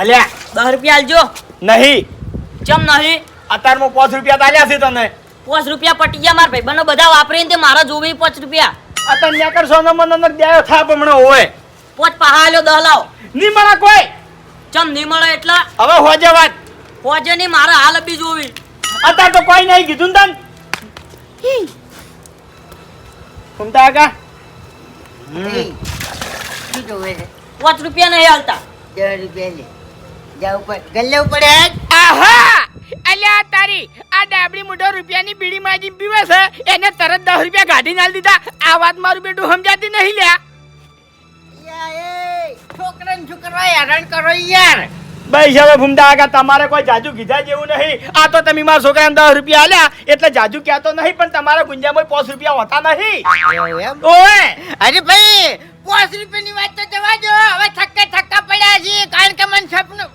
અલ્યા. દસ રૂપિયા આલજો. નહીં. ચમ નહીં? અત્યારમાં પાંચ રૂપિયા તાલ્યા છે તને. પાંચ રૂપિયા પટી ગયા મારા બનો બધા વાપરીને તે મારા જોવે પાંચ રૂપિયા. અત્યારે નેકર સોનો મને અંદર દ્યાયો થા હમણાં હોય. પાંચ પહા આલ્યો દહ લાવ. નહીં મળે કોઈ. ચમ નહીં મળે એટલે? હવે હોજે વાત. હોજે નહીં મારા હાલ બી જોવી. અત્યારે તો કોઈ નહીં કીધું ને તને. ઘૂમતા આગા. શું જોવે છે પાંચ રૂપિયા નહીં હાલતા દસ રૂપિયા લે. જાવ ઉપર. ગલ્લે ઉપર આહા! અલ્યા તારી આ ડાબડી મોઢો રૂપિયાની બીડી માજી પીવે છે. એને તરત દસ રૂપિયા કાઢી નાલ દીધા. આ વાત મારું બેટું સમજાતી નહીં લ્યા. છોકરાને શું હેરાન કરો યાર. ભાઈ હવે ભૂમતા આગા તમારે કોઈ જાજુ કીધા જેવું નહીં. આ તો તમે મારા છોકરાને દસ રૂપિયા આલ્યા એટલે જાજુ કહેતો નહીં પણ તમારા ગુંજામાં પાંચ રૂપિયા હોતા નહીં. ઓએ અરે ભાઈ પાંચ રૂપિયાની વાત તો જવા દો. હવે થક્કા થક્કા પડ્યા છે કારણ કે મને સપનું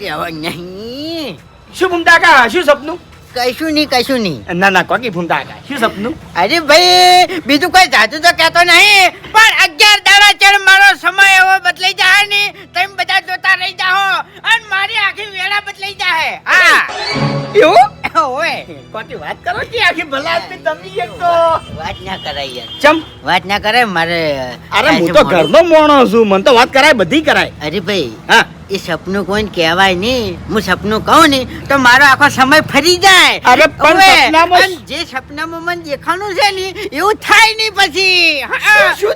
કેવા નહીં. શું ભૂંડાકા શું સપનું? કશું નહીં કશું નહીં. ના ના કોકી ભૂંડાકા શું સપનું? અરે ભાઈ બીજું કોઈ જાદુ તો કહેતો નહીં. પણ અગિયાર દાડા ચેર મારો સમય એવો બદલાઈ જાય ને તમે બધા જોતા રહી જાઓ. અને મારી આખી વેળા બદલાઈ જાય હા. એવું? ઓય કોકી વાત કરો કે આખી ભલા આદમી તમે એક તો. વાત ના કરાય યાર. ચમ? વાત ના કરાય મારે અરે હું તો ઘરનો મોણો છું મને તો વાત કરાય બધી કરાય. અરે ભાઈ હા. એ સપનું કોઈને કહેવાય નહીં. હું સપનું કહું ને તો મારો આખો સમય ફરી જાય. અરે પણ સપનામાં જે સપનામાં મને દેખાણું છે ને એવું થાય નહીં પછી.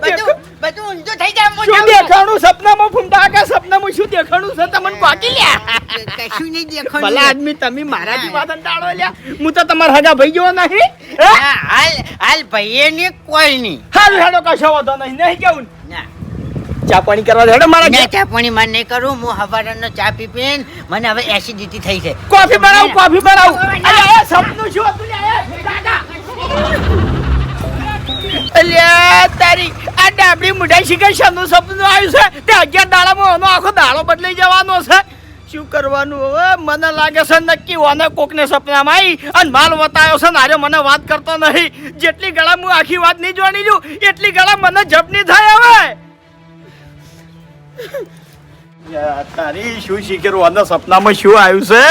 બધું બધું ઊંધું થઈ જાય શું દેખાણું? સપનામાં ભૂમતા આગા સપનામાં શું દેખાણું છે? તમને બાકી લ્યા. કશું નહીં દેખાણું. ભલા આદમી તમે મારાથી વાત અંટાળો લ્યા. હું તો તમારા હગા ભાઈ જેવો નહીં હાલ હાલ ભાઈએ ને કોઈ નહીં. હાલ હેડો કશો વધો નહીં. નહીં કેવું? ચા પાણી કરવા દે મારા ના ચા પાણી માં નહીં કરું હું હવારનો ચા પી પીને મને હવે એસિડિટી થઈ છે. કોફી બનાવ કોફી બનાવ. અરે એ સપનું શું હતું લે દાદા? અલ્યા તારી આ ડાબડી મોઢા શિખર શાનું સપનું આવ્યું છે. તે અગિયાર દાડામાં એનો આખો દાડો બદલાઈ જવાનો છે. શું કરવાનું હવે મને લાગે છે નક્કી ઓને કોકને સપનામાં આવી અને માલ વતાયો છે ને આરે મને વાત કરતો નહીં. જેટલી ગળા હું આખી વાત નહીં જોણી લઉં એટલી ગળા મને જપ નહીં થાય હવે. તારી શું શીખેરું આના સપનામાં શું આવ્યું છે?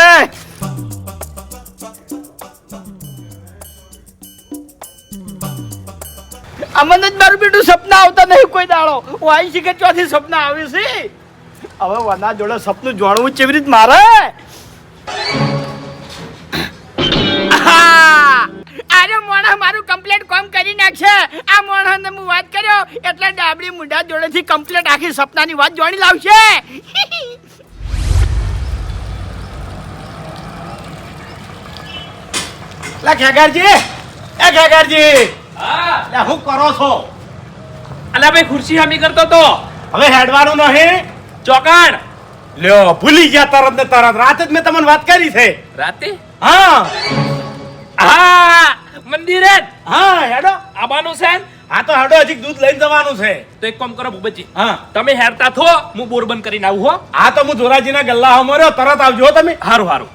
અમને જ મારું બેટું સપના આવતા નહીં કોઈ દાડો. હું આવી શીખે ચોથી સપના આવે છે? હવે વના જોડે સપનું જોડવું કેવી રીતે મારે. મોણા મારું કમ્પ્લેટ કોમ કરી નાખશે. આ મોણાને હું વાત કર્યો એટલે ડાબડી મુંડા જોડેથી કમ્પ્લેટ આખી સપનાની વાત જોડી લાવશે. લા ખેગારજી એ ખેગારજી. લે હું કરો છો? અલા ભાઈ ખુરશી હામી કરતો તો. હવે હેડવાનું નહીં? ચોકાણ. લ્યો ભૂલી ગયા તરત ને તરત. રાતે જ મેં તમને વાત કરી છે. રાતે? હા હા. મંદિરે હા હેડો. આવવાનું છે? હા તો હેડો હજી દૂધ લઈને જવાનું છે. તો એક કામ કરો ભૂપતજી હા. તમે હેરતા થો હું બોરબન કરીને આવું હો. આ તો હું ધોરાજીના ગલ્લા મર્યો તરત આવજો તમે. હારું હારું.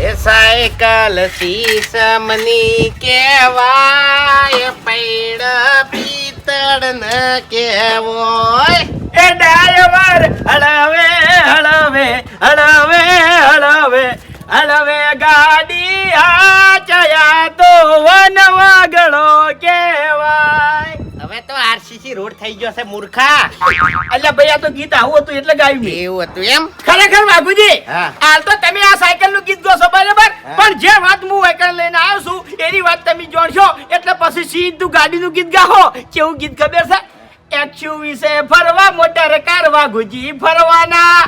એ સાયકલ સીસમની કેવાય પૈડ પીતળ ન કેવોય એ ડાયવર હળવે હળવે હળવે હળવે. હળવે ગાડી હાચયા તો વન વાગડો કેવાય હવે તો આરસીસી રોડ થઈ ગયો છે મૂર્ખા. એટલે ભાઈ આ તો ગીત આવું હતું એટલે ગાયું એવું હતું એમ? ખરેખર વાઘુજી હા. હાલ તો તમે આ સાયકલનું ગીત ગોશો બરાબર? પણ જે વાત હું એકણ લઈને આવ્યો છું એની વાત તમે જોડશો એટલે પછી સીધું ગાડી નું ગીત ગાહો. કેવું ગીત ખબર છે? એક્સયુવી વિશે ફરવા મોટર કાર વાઘુજી ફરવાના.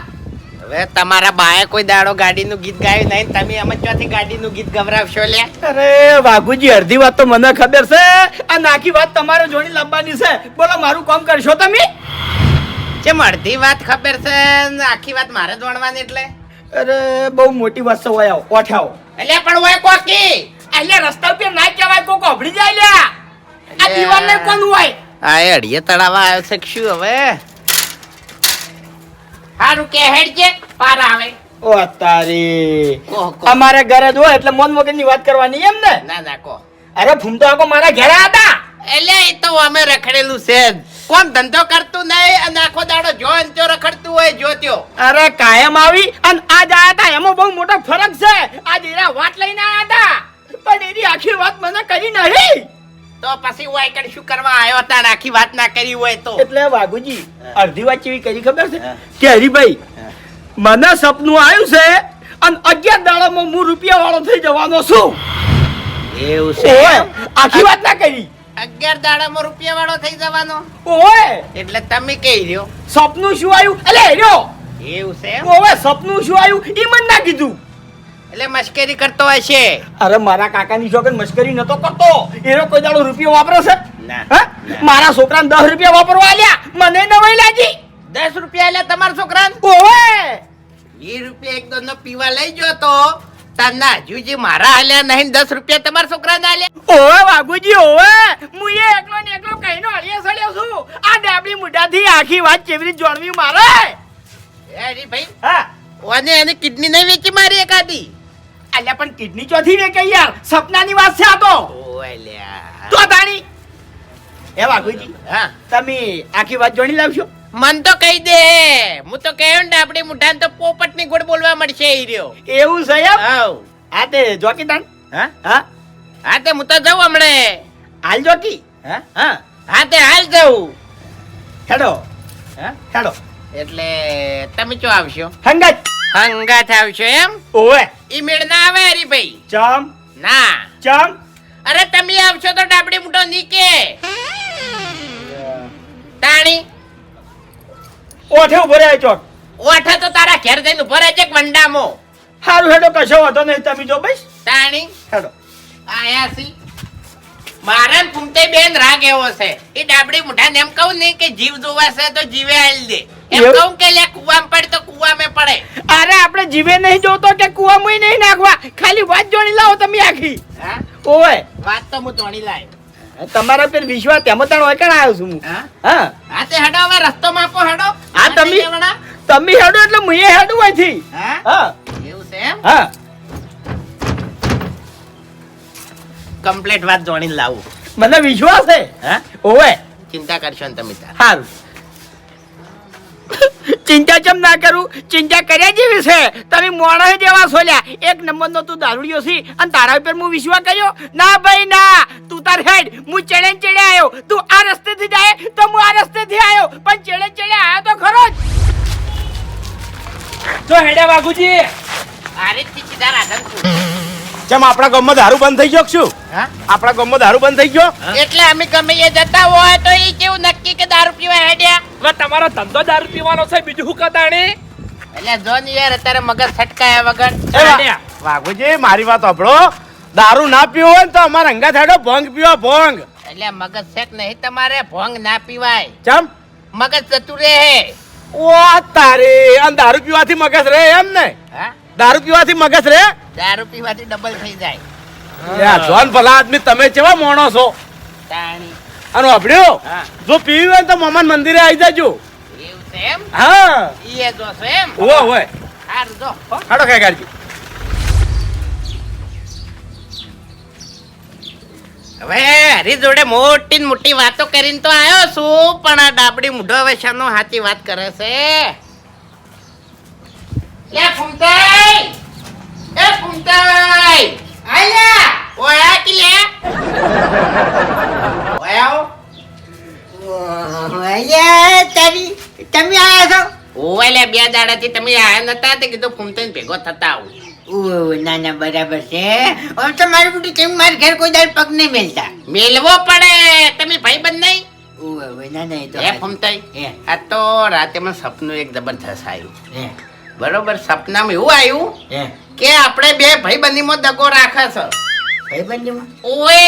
હવે તમારા બાએ કોઈ દાડો ગાડીનું ગીત ગાયું નહીં તમે અમે ચોથી ગાડીનું ગીત ગવરાવશો લે? અરે વાઘુજી અડધી વાત તો મને ખબર છે. અને આખી વાત તમારે જોડી લાવવાની છે. બોલો મારું કામ કરશો તમે? જેમ અડધી વાત ખબર છે આખી વાત મારે જોણવાની એટલે? અરે બહુ મોટી વાત છે હોય આવો ઓઠે આવો એટલે પણ હોય કોકી? એટલે રસ્તા ઉપર ના કહેવાય કોક અભડી જાય લ્યા. આ દીવાલ ને કોણ હોય? આ અડીએ તળાવા આવ્યો છે શું હવે? સારું કે હેડ છે પાર આવે. ઓ તારી અમારે ઘરે જો એટલે મોન વગરની વાત કરવાની એમ ને? ના ના કો. અરે ફૂમતો આખો મારા ઘરે હતા. એટલે એ તો અમે રખડેલું છે કોણ ધંધો કરતું નહીં અને આખો દાડો જો ને રખડતું હોય જો ત્યો. અરે કાયમ આવી અને આજ આયા હતા. એમાં બહુ મોટો ફરક છે. આજ એરા વાત લઈને આયા હતા. પણ એની આખી વાત મને કરી નહીં. તો પછી હું આઈકણ શું કરવા આવ્યો તાણ આખી વાત ના કરી હોય તો? એટલે વાઘુજી અડધી વાત કેવી કરી ખબર છે? કે હરીભાઈ મને સપનું આવ્યું છે અને અગિયાર દાડામાં હું રૂપિયા વાળો થઈ જવાનો છું. એવું છે આખી વાત ના કરી. અગિયાર દાડામાં રૂપિયા વાળો થઈ જવાનો? ઓય. એટલે તમે કહી રહ્યો? સપનું શું આવ્યું? એટલે રહ્યો. એવું છે ઓય સપનું શું આવ્યું? એ મને ના કીધું. એટલે મશ્કરી કરતો હશે. અરે મારા કાકાની છોકરી મશ્કરી નતો કરતો. એનો કોઈ દાડો રૂપિયો વાપરો છે? ના? ના. મારા છોકરાને દસ રૂપિયા વાપરવા આલ્યા. મને નવાઈ લાગી. દસ રૂપિયા એટલે તમારા છોકરાને? ઓવે! વીસ રૂપિયા એક દોનો પીવા લઈ ગયો તો તારના હજુજી મારા હાલ્યા નહીં દસ રૂપિયા તમારા છોકરાને હાલ્યા ઓવે બાબુજી ઓવે! હું એ એકલો ને એકલો કહીનો હળિયા સળ્યો છું. આ ડાબડી મુઢાથી આખી વાત કેવી રીતે જાણવી મારે. એ હરીભાઈ હા. ઓને એની કિડની નહીં વેચી મારી એકાદી. અલ્યા પણ કિડની ચોથી રે કે યાર? સપનાની વાત છે આ તો. તો તાણી એ વાઘુજી હા. તમે આખી વાત જોડી લાવશો? મન તો કહી દે. હું તો કહ્યું ને આપણી મુઠાન તો પોપટની ગોળ બોલવા મળશે એ રહ્યો. એવું છે એમ. હા તે જોકી તાણ? હા? હા? હા તે હું તો જાઉં હમણે. હાલ જોકી? હા? હા. હા તે હાલ જાઉં. હેડો. હા? હેડો. એટલે તમે ચો આવશો? હંગાત. હંગાથ આવશો એમ? ઓવે. ઈ મેળ ના આવે હરીભાઈ ચમ? ના. ચમ? અરે તમે આવશો તો ડાબડી મુઠો નીકે. તાણી? ઓઠે ઊભો રહે ચોક. ઓઠે તો તારા ઘેર જઈને ઊભો રહે છે વંડામો હારું હેડો કશો વાંધો નહીં તમે જો બસ. તાણી? હેડો. આયા સી. મારા ફૂમતે બેન રાગ એવો છે. એ ડાબડી મુઠાને એમ કહું ને કે જીવ જોવા છે તો જીવે હાલ દે. એમ? કહું કે લે કુવામાં પડે તો કુવામાં પડે. અરે આપણે જીવે નહીં જોતો કે કુવામાં નહીં નાખવા. ખાલી વાત જોણી લાવો તમે આખી. હા? ઓવે. વાત તો હું જોણી લાય. તમારા પર વિશ્વાસ તેમાં તાણ કણ આવ્યો છું હું? હા? હા. તે હેડો હવે રસ્તો માપો હેડો. હા, તમે-? તમે હેડો એટલે હું હેડું અહીંથી. હા? હા. એવું છે એમ? હા. કમ્પ્લીટ વાત જોણીને લાવું. મને વિશ્વાસ છે? હા? ઓવે. ચિંતા કરશો ને તમે તાર સારું ચિંતા ચમ ના કરું? ચિંતા કર્યા જેવી છે. તમે મોણસ જેવા સોલ્યા એક નંબરનો તું દારૂડિયો છી અને તારા ઉપર હું વિશ્વાસ કર્યો? ના ભાઈ ના. તું તાર હેડ. હું ચડે ને ચડે આવ્યો તું આ રસ્તેથી જાય તો હું આ રસ્તેથી આવ્યો પણ ચડે ચેડે આવ્યો તો ખરો જ. જો હેડે બાગુજી આરે સીધા રાધનપુર. ચમ આપણા ગામમાં દારૂ બંધ થઈ ગયો શું? હા? આપણા ગામમાં દારૂ બંધ થઈ ગયો? એટલે અમે ગમે એ જતા હોય તો એ કેવું નક્કી કે દારૂ પીવા હેડ્યા? હવે તમારો ધંધો દારૂ પીવાનો છે બીજું શું કદાણી એટલે જો ને યાર અત્યારે મગજ છટકાયા વગર. વાઘુજી મારી વાત સાંભળો. દારૂ ના પીવો હોય ને તો અમારા અંગા થાડો ભંગ પીવો ભંગ. એટલે મગજ છેક નહીં તમારે ભોંગ ના પીવાય. ચમ? મગજ જતું રહે. ઓ તારી અને દારૂ પીવાથી મગજ રહે એમ ને? હા? દારૂ પીવાથી મગજ રે? દારૂ પીવાથી ડબલ થઈ જાય. જોન ભલા આદમી તમે કેવા મોણો છો? અને અભડ્યો જો પીવી હોય તો મમાન મંદિરે આવી જાજો. એવું છે એમ? હા. એ જોશો એમ? ઓવે ઓવે સારું જો હો. હાડો કાકાજી હવે હરી જોડે મોટી ને મોટી વાતો કરીને તો આવ્યો છું પણ આ ડાબડી મૂઢો હવે શાનો સાચી વાત કરે છે. લે ફૂમતાઈ એ ફૂમતાઈ આલ્યા ઓય કે લે ઓય અલ્યા તારી તમે આયા છો? ઓય લે બે દાડાથી તમે આયા નતા તે કીધું ફૂમતાઈ ભેગો થતા આવું. ના ના બરાબર છે. હવે તો મારી બુટી કેમ મારા ઘેર કોઈ દાડ પગ નહીં મેલતા? મેલવો પડે. તમે ભાઈ બંધ નહીં? ઓહ, ના ના એ તો એ. ફૂમતાઈ હે, આ તો રાતે મને સપનું એક જબરદસ્ત આવ્યું. હે, બરોબર સપનામાં એવું આવ્યું હે. કે આપણે બે ભાઈબંધીમાં દગો રાખે છે. ભાઈબંધીમાં? ઓએ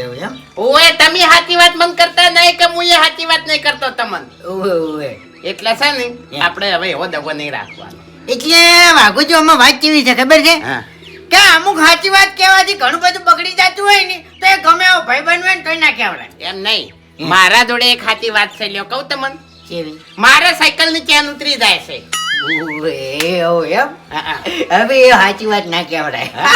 એવું એમ? ઓએ તમે સાચી વાત મન કરતા નહીં કે હું એ સાચી વાત નહીં કરતો તમને? ઓએ ઓએ એટલે છે ને આપણે હવે એવો દગો નહીં રાખવાનો. એટલે વાઘુજી આમાં વાત કેવી છે ખબર છે? કે અમુક સાચી વાત કહેવાથી ઘણું બધું બગડી જતું હોય ને તો એ ગમે એવો ભાઈ બનવે ને તોય ના કહેવડાય એમ નહીં. મારા જોડે એક સાચી વાત છે લ્યો કહું તમને. મારે સાયકલની ચેન ઉતરી જાય છે. એવું એમ. હવે એ સાચી વાત ના કહેવડાય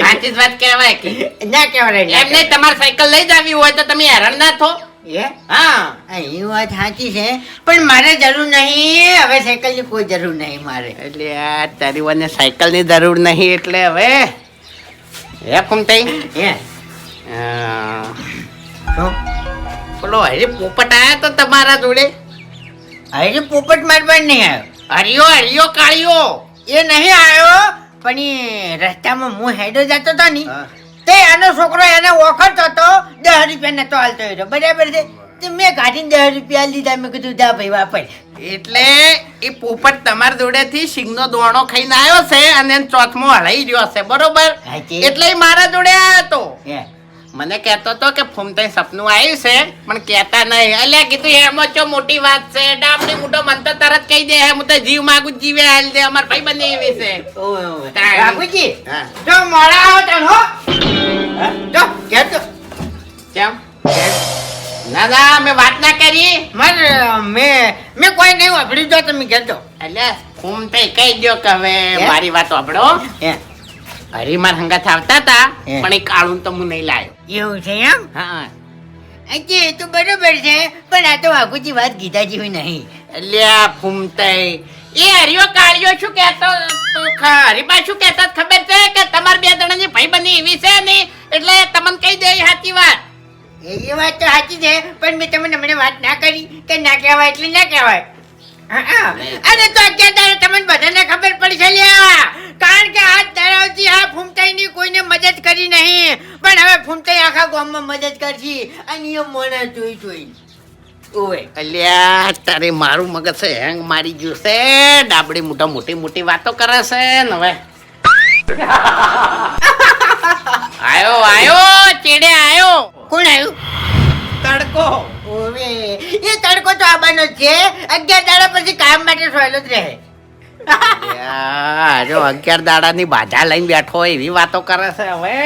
સાચી વાત કહેવાય કે? ના કહેવડાય ના નહીં તમારે સાયકલ લઈ જાવી હોય તો તમે હેરાન ના થો. હા? એ વાત સાચી છે. પણ મારે જરૂર નહીં. હવે સાયકલની કોઈ જરૂર નહીં મારે. એટલે આ તારી મને સાયકલની જરૂર નહીં એટલે હવે. હે કુમતાઈ હે? પેલો હરી પોપટ આવ્યા તો તમારા જોડે? હરી પોપટ મારવા નહીં આવ્યો. હરિયો હરિયો કાળિયો. એ નહીં આવ્યો પણ એ રસ્તામાં હું હેડો જતો હતો ને તે આનો છોકરો એને ઓખરતો હતો દસ રૂપિયા નતો હાલતો હતો બરાબર છે? તે મેં કાઢીને દસ રૂપિયા લીધા મેં કીધું જા ભાઈ વાપર. એટલે એ પોપટ તમારા જોડેથી સિંગનો દોણો ખાઈને આવ્યો છે અને ચોથમો હળાઈ રહ્યો છે. બરોબર? એટલે મારા જોડે આવ્યો તો હે. મને કહેતો તો કે ફૂમતાઈ સપનું આવ્યું છે પણ કહેતા નહીં અલ્યા કીધું એમાં ચો મોટી વાત છે. ડાબડી મોટો મન તો તરત કહી દે. હું તો જીવ માગું જીવે હાલ દે. અમાર ભાઈ બંને એવી છે. બાપુજી જો મોડા આવો તને હો. જો કહેતો કેમ? ના ના મેં વાત ના કરી. મર મેં મેં કોઈ નહીં વાપર્યું જો તમે કહેતો એટલે ફૂમતાઈ કહી દો કે હવે મારી વાત અભડો હે? હરીમાર હંગાથ આવતા હતા પણ એ કાળું તો હું નહીં લાયો. એવું છે એમ? હા. આજે એ તો બરોબર છે પણ આ તો વાઘુજી વાત ગીતા જેવી નહીં. અલ્યા ફૂમતાઈ. એ હરિયો કાળિયો શું કહેતો? હરીબા શું કહેતા ખબર છે કે તમાર બે જણાની ભાઈ બની એવી છે ને એટલે તમને કહી દે સાચી વાત. એ વાત તો સાચી છે પણ મેં તમને હમણાં વાત ના કરી કે ના કહેવાય એટલે ના કહેવાય. અને તો અત્યારે તમને બધાને ખબર પડી લ્યા. કારણ કે આ ધરાવતી આ ફૂમતાઈની કોઈને મદદ કરી નહીં. પણ હવે ફૂમતાઈ આખા ગામમાં મદદ કરશે. અને એ મોણા જોઈ જોઈ ઓવે. અલ્યા તારે મારું મગજ છે હેંગ મારી ગયું છે. ડાબડી મોટા મોટી મોટી વાતો કરે છે ને હવે. આયો આયો ચેડે આયો. કોણ આવ્યું તડકો. ઓવે. એ તડકો તો આવવાનો છે. અગિયાર દાડા પછી કામ માટે સોયલો જ રહે. જો અગિયાર દાડાની બાધા લઈને બેઠો હોય એવી વાતો કરે છે હવે.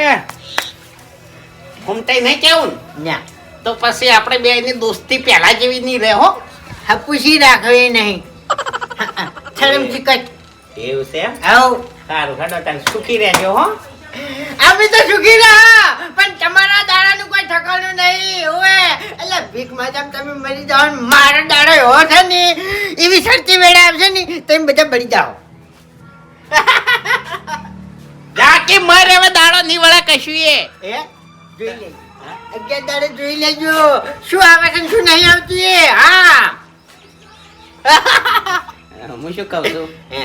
ઘૂમતાઈ નહીં કેવું? ને? તો પછી આપણે બે એની દોસ્તી પહેલા જેવી નહીં રહે હો. હપુસી રાખવી નહીં. શરમ ચિકટ. એવું છે આવ સારું હેડો તારે સુખી રહેજો હો. અમે તો સુખી રહ્યા પણ તમારા દાડાનું કોઈ ઠકાણું નહીં. એટલે ભીખ તમે મરી જાઓ ને મારો દાડો એવો છે ને એવી શરતી વેળા આવશે ને તમે બધા બળી જાઓ. જા કે મર હવે દાડો નહીં વળે કશું એ? જોઈ અગિયાર દાડે જોઈ લેજો. શું આવે છે શું નહીં આવતું એ? હા. હું શું કહું છું? હે.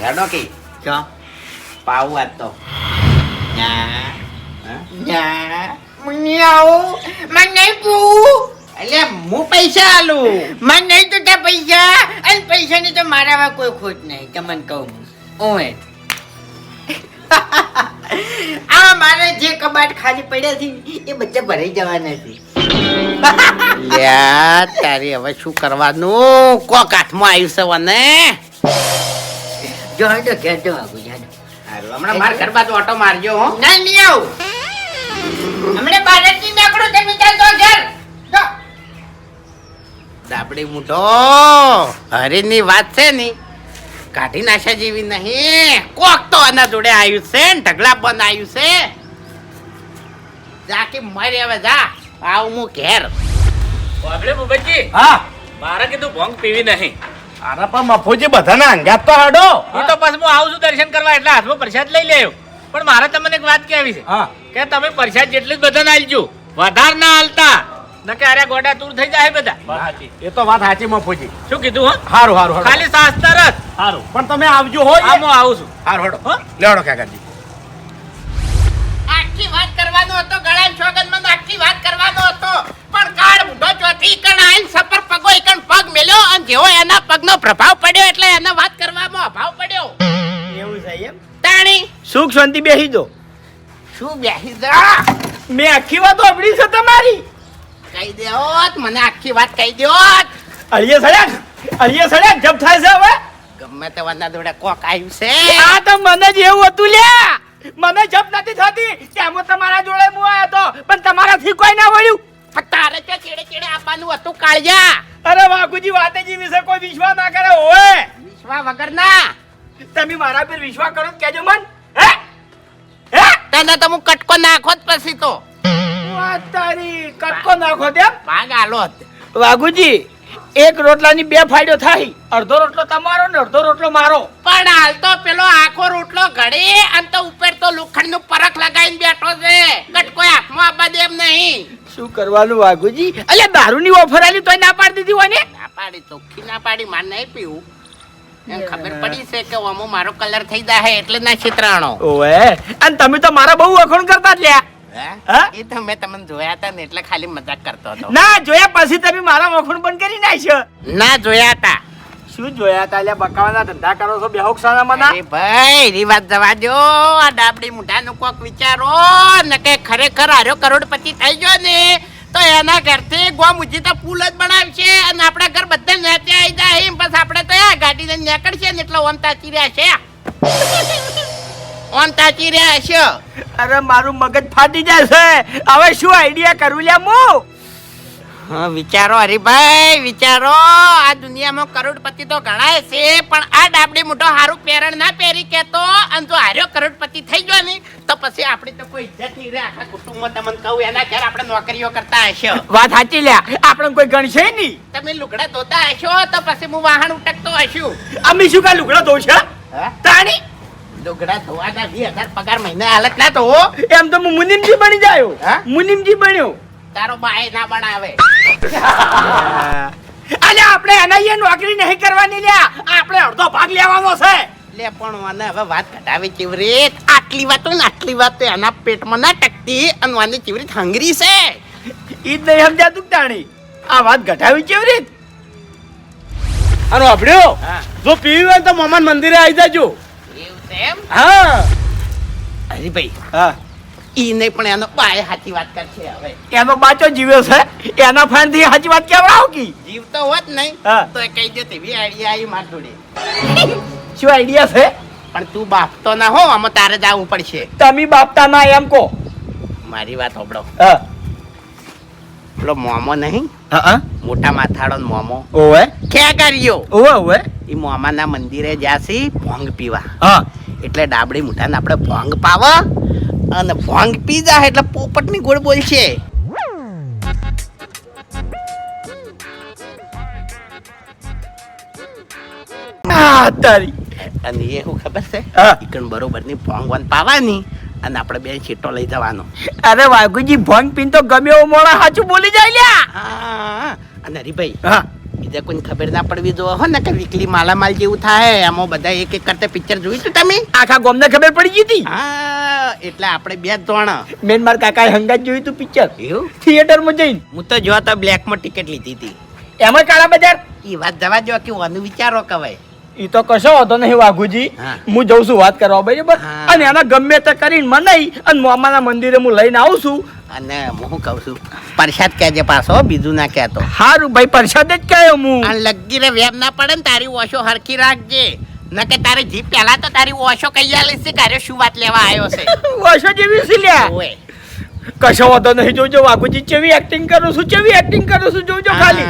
હેડો કે ચો પાવું વાત તો. ના ના મને આવું. મને નહીં એટલે હું પૈસા આલું? મને નહીં તો ત્યાં પૈસા. અને પૈસાની તો મારામાં કોઈ ખોટ નહીં તમને કહું ઓએ આ મારે જે કબાટ ખાલી પડ્યા છે એ બધા ભરાઈ જવાના છે. લ્યા તારી હવે શું કરવાનું? કોક હાથમાં આવ્યું છે વને. જો તો ઘેર જવા ગુજરાત હમણાં મારા ઘર બાજુ ઓટો મારજો હો. ના નહીં આવું. હમણે બહારથી નીકળો તમે ચાલતો ઘેર. દાબડી મૂઢો. હરીની વાત છે ની. કાઢી નાશા જેવી નહીં. કોક તો આના જોડે આવ્યું છે ને ઢગલા બંધ આવ્યું છે. જા કે મારી હવે જા. આવું હું ઘેર. બાપરે બુબજી હા. મારે કીધું ભોંગ પીવી નહીં. અરે પણ મફોજી બધાના અંગાત તો હાડો. એ તો પછી હું આવું છું દર્શન કરવા એટલે હાથમાં પ્રસાદ લઈ લેયો. પણ મારે તમને એક વાત કહેવી છે. હા. કે તમે પ્રસાદ જેટલી જ બધાને આલજો વધાર ના આલતા. નકે અરે ગોડા દૂર થઈ જાય બધા. એ તો વાત સાચી મફુજી. શું કીધું હો? હારું હારું હારું. ખાલી શાસ્ત્ર જ હારું. પણ તમે આવજો હો હું આવું છું. હારું હેડો હો? લેવડો કાકાજી. આખી વાત કરવાનો હતો ગળા છોગનમાં આખી વાત કરવાનો હતો. પણ કાળ મૂઢો ચોથી કણ આઈન સપર પગો એકણ પગ મેલ્યો અને જેવો એના પગનો પ્રભાવ પડ્યો એટલે એને વાત કરવામાં અભાવ પડ્યો. એવું છે એમ? તાણી. સુખ શાંતિ બેસી દો શું બેસી જા મેં આખી વાત સાંભળી છે તમારી. કહી દેવોત મને આખી વાત કહી દેવોત અળિયે સડ્યા અળિયે સડ્યા જબ થાય છે હવે. ગમે તે વાના દોડે કોક આવ્યું છે. આ તો મને જ એવું હતું લ્યા. મને જપ નથી થતી. તેમાં તમારા જોડે હું આવ્યો તો. પણ તમારાથી કોઈ ના વળ્યું. તારે તો ચેડે ચેડે આપવાનું હતું કાળજા અરે વાઘુજી વાતે જી વિશે કોઈ વિશ્વાસ ના કરે ઓય. વિશ્વા વગર ના તમે મારા પર વિશ્વાસ કરો કેજો મન. હે? હે? તને તો હું કટકો નાખો જ પછી તો. આ તારી કટકો નાખો દે ભાગ આલો. વાઘુજી એક રોટલાની બે ફાયદો થાય. અડધો રોટલો તમારો ને અડધો રોટલો મારો. પણ હાલ તો પેલો આખો રોટલો ઘડી અને તો ઉપર તો લોખંડનું પરખ લગાવીને બેઠો છે. કટકો હાથમાં આપવા દે એમ નહીં. શું કરવાનું વાઘુજી? અલ્યા દારૂની ઓફર આલી તોય ના પાડી દીધી હોય ને? ના પાડી ચોખ્ખી ના પાડી માર નહીં પીવું. ખબર પડી છે કે ઓમો મારો કલર થઈ જાય એટલે ના છિતરાણો ઓએ અને તમે તો મારા બહુ વખોણ કરતા જ લ્યા એ તો મેં તમને જોયા હતા ને એટલે ખાલી મજાક કરતો હતો. ના જોયા પછી તમે મારા વખણ પણ કરી નાખ્યો. ના જોયા હતા. શું જોયા હતા? અલ્યા બકાવાના ધંધા કરો છો બેહોક્ષાના મના અરે ભાઈ વાત જવા દો આ ડાબડી મુઢાનું કોક વિચારો ને કે ખરેખર આર્યો કરોડપતિ થઈ ગયો ને. તો એના ઘરથી ગોમ ઉજી તો પુલ જ બનાવશે અને આપણા ઘર બધા નેચે આવી જાય. એમ બસ આપણે તો આ ગાડીને નીકળશે ને એટલે ઓમ તાચી રહ્યા છે. ઓમ તાચી રહ્યા છે. અરે મારું મગજ ફાટી છે હવે શું આઈડિયા કરું લ્યા હું હા વિચારો હરીભાઈ વિચારો. આ દુનિયામાં કરોડપતિ તો ઘણા છે પણ આ ડાબડી મોટો હારું પેરણ ના પહેરી કેતો અને જો હાર્યો કરોડપતિ થઈ ગયો ને તો પછી આપણી તો કોઈ ઇજ્જત નહીં રહે આખા કુટુંબમાં તમને કહું એના ઘેર આપણે નોકરીઓ કરતા હશો. વાત સાચી લ્યા. આપણે કોઈ ગણશે નહીં. તમે લુગડા ધોતા હશો તો પછી હું વાહન ઉટકતો હશું. અમે શું કા લુગડો ધોઉં છે તાણી? લુગડા ધોવાના વીસ હજાર પગાર મહિને હાલત ના તો એમ તો હું મુનિમજી બની જાયો? મુનિમજી બન્યો. તારો બાય ના બનાવે. અલે આપણે એના અહીંયા નોકરી નહીં કરવાની લ્યા. આપણે અડધો ભાગ લેવાનો છે. લે પણ મને હવે વાત ઘટાવી ચીવરી આટલી વાતો ને આટલી વાતો એના પેટમાં ના ટકતી અને વાની ચીવરી હંગરી છે. ઈ જ નહીં સમજાતું તાણી. આ વાત ઘટાવી ચીવરી અને આપડ્યો જો પીવી હોય તો મમાન મંદિરે આવી જાજો. એવું છે એમ? હા. હરીભાઈ હા. ઈ નહીં પણ એનો બાય સાચી વાત કરશે હવે. એનો બાચો જીવ્યો છે એના ફાનથી સાચી વાત કેમ આવકી જીવતો હોત નહીં તો એ કહી દે તેવી આઈડિયા આવી માર જોડે. શું આઈડિયા છે? પણ તું બાપતો ના હો આમાં તારે જવું પડશે. તમે બાપતા ના એમ કો મારી વાત હોબળો પેલો મોમો નહીં? મોટા માથાડો મોમો. ઓવે. ક્યાં કર્યો? ઓવે ઓવે. એ મોમાના મંદિરે જાસી ભોંગ પીવા. હા. એટલે ડાબડી મુઠાને આપણે ભોંગ પાવા. અને ભોંગ પીઝા એટલે પોપટની ગોળ બોલશે તારી. અને એ શું ખબર છે? હા. બરોબરની ભોંગ વન પાવાની અને આપણે બે છીટો લઈ જવાનો. અરે વાઘુજી ભોંગ પીન તો ગમે એવો મોણા સાચું બોલી જાય લ્યા. હા. અને હરીભાઈ હા. બીજા કોઈને ખબર ના પડવી જો હો ને કે વીકલી માલામાલ જેવું થાય. આમાં બધા એક એક કરતા પિક્ચર જોયું તું તમે? આખા ગોમને ખબર પડી ગઈ હતી? હા એટલે આપણે બે ત્રણ મેન માર કાકાએ હંગાત જોયું તું પિક્ચર એવું? થિયેટરમાં જઈને. હું તો જોવા તો બ્લેકમાં ટિકિટ લીધી હતી. એમાં કાળા બજાર? એ વાત જવા જો કે વાનું વિચારો કવાય. એ તો કશો હતો નહીં વાઘુજી. હું. જઉં છું વાત કરવા બરાબર? અને એના ગમે તે કરીને મનાઈ અને મામાના મંદિરે હું લઈને આવું છું. અને હું કહું છું? પરસાદ કહેજે પાછો બીજું ના કહેતો. સારું ભાઈ પરસાદ જ કયો હું. અને લગી રે વેમ ના પડે ને તારી ઓશો હરખી રાખજે. ન કે તારી જીપ પહેલા તો તારી ઓશો કઈ આલી છે કાર્ય શું વાત લેવા આવ્યો છે? ઓશો જેવી છે લ્યા. કશો વાંધો નહીં જોજો વાઘુજી ચેવી એક્ટિંગ કરું છું ચેવી એક્ટિંગ કરું છું જોજો ખાલી.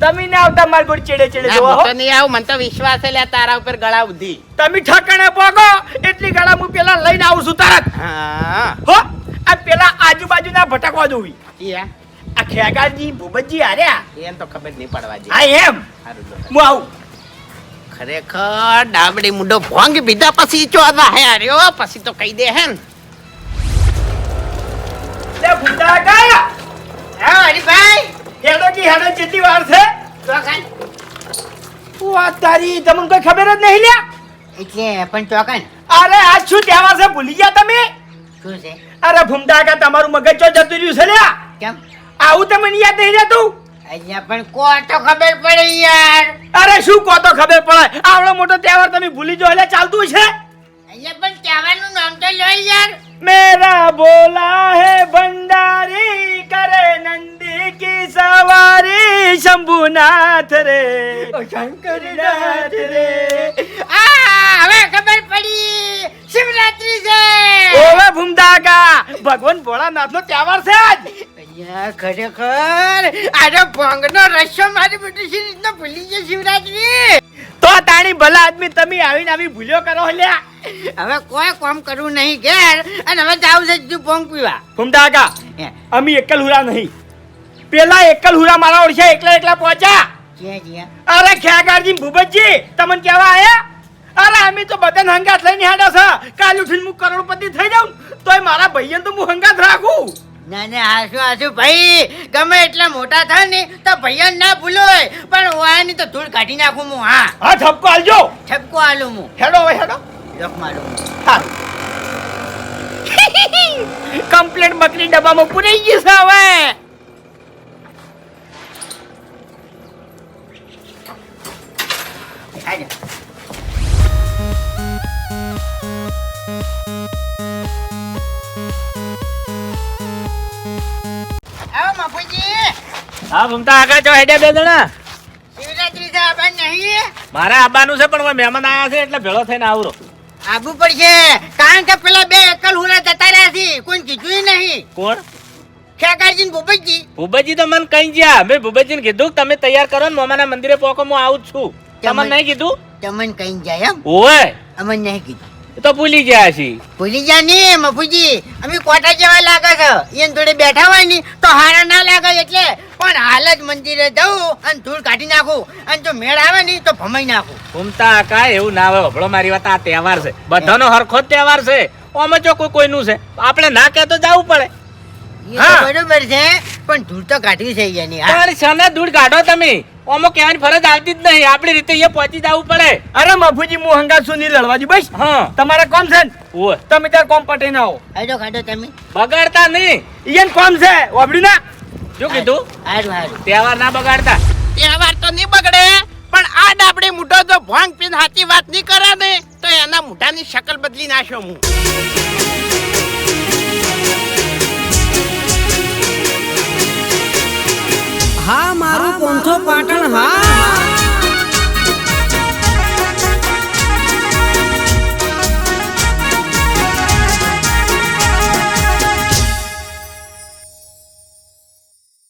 તમે ને આવતા માર ગોળ ચેડે ચેડે જોવા હું નહીં આવું મને તો વિશ્વાસ લ્યા તારા ઉપર ગળા ઉધી. તમે ઠકણે પોગો એટલી ગળા હું પેલા લઈને આવું છું તરત. હા. હો. આ પેલા આજુબાજુના ભટકવા જોવી. આ ખેગાજી ભૂપતજી હાર્યા એમ તો ખબર નહીં પડવા દે. હા એમ. હું આવું. ખરેખર ડાબડી મુંડો ભોંગ પીધા પછી ચો હે આર્યો પછી તો કહી દે હે ને ભૂતા ગયા હા હરીભાઈ હેડો કી હેડો જેટલી વાર છે. તું આ તારી તમને કોઈ ખબર જ નહીં લ્યા? એટલે પણ ચોકન અરે આજ શું તહેવાર છે? ભૂલી ગયા તમે? શું છે? અરે ભૂમતાકા તમારું મગજ ચો જતું રહ્યું છે લ્યા. કેમ? આવું તમને યાદ થઈ જતું અહીંયા પણ કો તો ખબર પડે યાર. અરે શું કો તો ખબર પડે? આવડો મોટો તહેવાર તમે ભૂલી જો એટલે ચાલતું છે અહીંયા પણ કહેવાનું નામ તો લો યાર. મેરા બોલા હે ભંડારી કરે નંદી કી સવારી શંભુનાથ રે. શંકરનાથ રે. આ હવે ખબર પડી. શિવરાત્રી છે. ઓવે ભૂમતાકા ભગવાન ભોળાનાથ નો તહેવાર છે આજ. અહીંયા ખરેખર? આજે ભંગ નો રસ્યો મારી બેટી છે રીતનો ભૂલી ગયો શિવરાજની. તો તાણી ભલા આદમી તમે આવીને આવી ભૂલ્યો કરો લ્યા. હવે કોઈ કામ કરવું નહીં ઘેર. અને હવે જાવ છે તું પોંગ પીવા. ઘૂમતા કાકા અમે એકલ હુરા નહીં. પેલા એકલ હુરા મારા ઓળખ્યા એકલા એકલા પહોંચ્યા. અરે ખ્યાગારજી ભૂપતજી તમને કેવા આયા? અરે અમે તો બધા હંગાત લઈને હાડા છે. કાલ ઉઠીને હું કરોડપતિ થઈ જાઉં. તોય મારા ભાઈઓને તો હું હંગાત રાખું. ના ના આસુ આસુ ભાઈ ગમે એટલા મોટા થાય ને તો ભૈયન ના ભૂલો પણ વાયની તો ધૂળ કાઢી નાખું હું હા. હા ઠપકો આલજો. ઠપકો આલું હું. હેડો હવે હેડો. લોક મારું. સારું કમ્પ્લેટ બકરી ડબ્બામાં પૂરાઈ ગઈ છે હવે. હાજો. બાપુજી હા ભૂમતા આગા જો હેડે બે જણા. શિવરાત્રી છે આપણ નહીં. મારે આવવાનું છે પણ મહેમાન આયા છે એટલે ભેળો થઈને આવરો. આબુ પડશે. કારણ કે પેલા બે એકલ હુરા જતા રહ્યા છે. કોઈ કીધું નહીં. કોણ? ખેકારજી ને ભૂપતજી. ભૂપતજી તો મને કઈ ગયા. મેં ભૂપતજીને કીધું તમે તૈયાર કરો ને મોમાના મંદિરે પોકો હું આવું છું. તમને નહીં કીધું? તમને કઈ જાય એમ? ઓય. અમને નહીં કીધું. તો ભૂલી ગયા છી ભૂલી ગયા ને મફુજી અમે કોટા જેવા લાગે છે? એન જોડે બેઠા હોય ને તો હારા ના લાગે એટલે. પણ હાલ જ મંદિરે જવું અને ધૂળ કાઢી નાખું. અને જો મેળ આવે ને તો ભમાઈ નાખું. ઘૂમતા કા એવું ના આવે હભળો મારી વાત આ તહેવાર છે. બધાનો હરખો જ તહેવાર છે. આમાં જો કોઈ કોઈનું છે. આપણે ના કહે તો જવું પડે. બરોબર છે પણ ધૂળ તો કાઢવી છે એની અરે સને ધૂળ કાઢો તમે. ઓમો કહેવાની ફરજ આવતી જ નહીં. આપણી રીતે અહીંયા પહોંચી જવું પડે. અરે મફુજી હું હંગાત સુની લડવાજી બસ. હા. તમારે કોમ છે ને? તમે ત્યાં કોમ પટીને આવો. હાડો કાઢો તમે. બગાડતા નહીં. ઈયન કોમ છે? ઓબડી ના? શું કીધું? હારું હારું. તહેવાર ના બગાડતા. તહેવાર તો નહીં બગડે પણ આ ડાબડે મુઢો જો ભોંગ પીન સાચી વાત નહીં કરે ને તો એના મૂઠાની શકલ બદલી નાખ્યો હું. ઊંધો પાટણ હા.